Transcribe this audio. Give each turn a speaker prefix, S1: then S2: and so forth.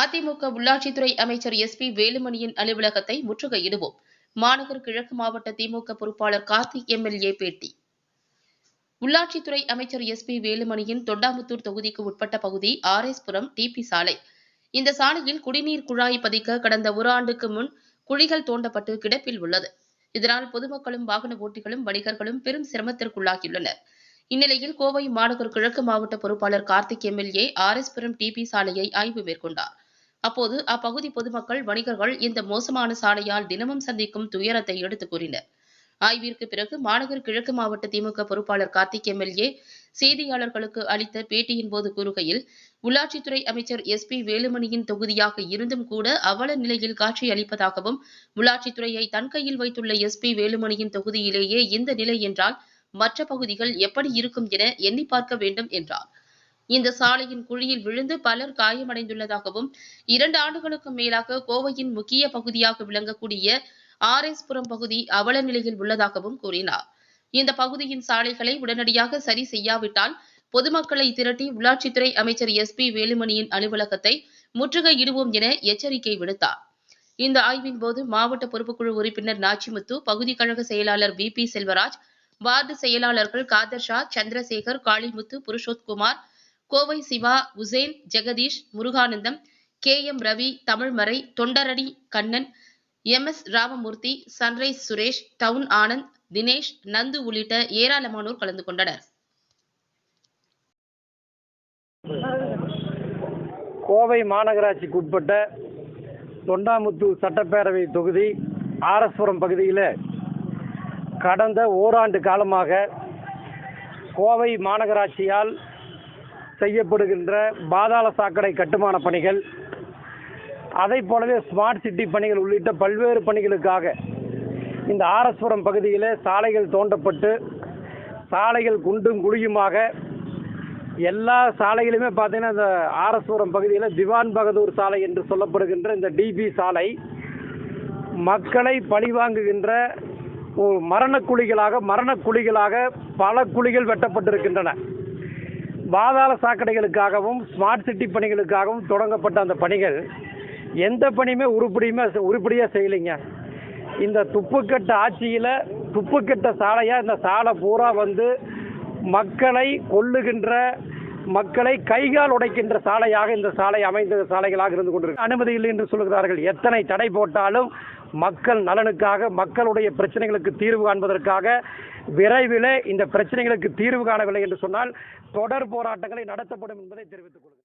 S1: அதிமுக உள்ளாட்சித்துறை அமைச்சர் S B வேலுமணியின் அலுவலகத்தை முற்றுகையிடுவோம். மாநகர் கிழக்கு மாவட்ட திமுக பொறுப்பாளர் கார்த்திக் எம்எல்ஏ பேட்டி. உள்ளாட்சித்துறை அமைச்சர் எஸ் பி வேலுமணியின் தொண்டாமுத்தூர் தொகுதிக்கு உட்பட்ட பகுதி ஆர் எஸ் புரம் டிபி சாலை. இந்த சாலையில் குடிநீர் குழாய் பதிக்க கடந்த ஒரு ஆண்டுக்கு முன் குழிகள் தோண்டப்பட்டு கிடப்பில் உள்ளது. இதனால் பொதுமக்களும் வாகன ஓட்டிகளும் வணிகர்களும் பெரும் சிரமத்திற்குள்ளாகியுள்ளனர். இந்நிலையில் கோவை மாநகர் கிழக்கு மாவட்ட பொறுப்பாளர் Karthik MLA R S Puram DB சாலையை ஆய்வு மேற்கொண்டார். அப்போது அப்பகுதி பொதுமக்கள் வணிகர்கள் இந்த மோசமான சாலையால் தினமும் சந்திக்கும் துயரத்தை எடுத்துக் கூறினர். ஆய்விற்கு பிறகு மாநகர் கிழக்கு மாவட்ட திமுக பொறுப்பாளர் கார்த்திக் எம்எல்ஏ செய்தியாளர்களுக்கு அளித்த பேட்டியின் போது கூறுகையில் உள்ளாட்சித்துறை அமைச்சர் எஸ் பி வேலுமணியின் தொகுதியாக இருந்தும் கூட அவல நிலையில் காட்சி அளிப்பதாகவும் உள்ளாட்சித்துறையை தன் கையில் வைத்துள்ள எஸ் பி வேலுமணியின் தொகுதியிலேயே இந்த நிலை என்றால் மற்ற பகுதிகள் எப்படி இருக்கும் என எண்ணி பார்க்க வேண்டும் என்றார். இந்த சாலையின் குழியில் விழுந்து பலர் காயமடைந்துள்ளதாகவும் இரண்டு ஆண்டுகளுக்கு மேலாக கோவையின் முக்கிய பகுதியாக விளங்கக்கூடிய ஆர் எஸ் புரம் பகுதி அவல நிலையில் உள்ளதாகவும் கூறினார். இந்த பகுதியின் சாலைகளை உடனடியாக சரி செய்யாவிட்டால் பொதுமக்களை திரட்டி உள்ளாட்சித்துறை அமைச்சர் எஸ் பி வேலுமணியின் அலுவலகத்தை முற்றுகையிடுவோம் என எச்சரிக்கை விடுத்தார். இந்த ஆய்வின் போது மாவட்ட பொறுப்புக்குழு உறுப்பினர் நாச்சிமுத்து பகுதி கழக செயலாளர் வி பி செல்வராஜ் வார்டு செயலாளர்கள் Khader Shah Chandrasekar Kalimuthu Purushothkumar Kovai Siva Hussain Jagadish Muruganandam K M Ravi தமிழ்மறை தொண்டரடி Kannan M S Ramamoorthy sunrise Suresh town Anand Dinesh Nandu உள்ளிட்ட ஏராளமானோர் கலந்து கொண்டனர்.
S2: கோவை மாநகராட்சிக்கு உட்பட்ட தொண்டாமுத்தூர் சட்டப்பேரவை தொகுதி ஆரஸ்புரம் பகுதியில் கடந்த ஓராண்டு காலமாக கோவை மாநகராட்சியால் செய்யப்படுகின்ற பாதாள சாக்கடை கட்டுமான பணிகள் அதைப் போலவே ஸ்மார்ட் சிட்டி பணிகள் உள்ளிட்ட பல்வேறு பணிகளுக்காக இந்த ஆரஸ்புரம் பகுதியில் சாலைகள் தோண்டப்பட்டு சாலைகள் குண்டும் குழியுமாக எல்லா சாலைகளுமே பார்த்தீங்கன்னா இந்த ஆரஸ்புரம் பகுதியில் திவான் பகதூர் சாலை என்று சொல்லப்படுகின்ற இந்த டிபி சாலை மக்களை பழிவாங்குகின்ற மரணக்குழிகளாக மரணக்குழிகளாக பல குழிகள் வெட்டப்பட்டிருக்கின்றன. பாதாள சாக்கடைகளுக்காகவும் ஸ்மார்ட் சிட்டி பணிகளுக்காகவும் தொடங்கப்பட்ட அந்த பணிகள் எந்த பணியுமே உருப்படியுமே உருப்படியாக செய்யலைங்க. இந்த துப்புக்கட்ட ஆட்சியில் துப்புக்கட்ட சாலையாக இந்த சாலை பூரா வந்து மக்களை கொல்லுகின்ற மக்களை கைகால் உடைக்கின்ற சாலையாக இந்த சாலை அமைந்த சாலைகளாக இருந்து கொண்டிருக்கு. அனுமதி இல்லை என்று சொல்கிறார்கள் எத்தனை தடை போட்டாலும் மக்கள் நலனுக்காக மக்களுடைய பிரச்சனைகளுக்கு தீர்வு காண்பதற்காக விரைவில் இந்த பிரச்சனைகளுக்கு தீர்வு காணவில்லை என்று சொன்னால் தொடர் போராட்டங்களை நடத்தப்படும் என்பதை தெரிவித்துக் கொள்கிறேன்.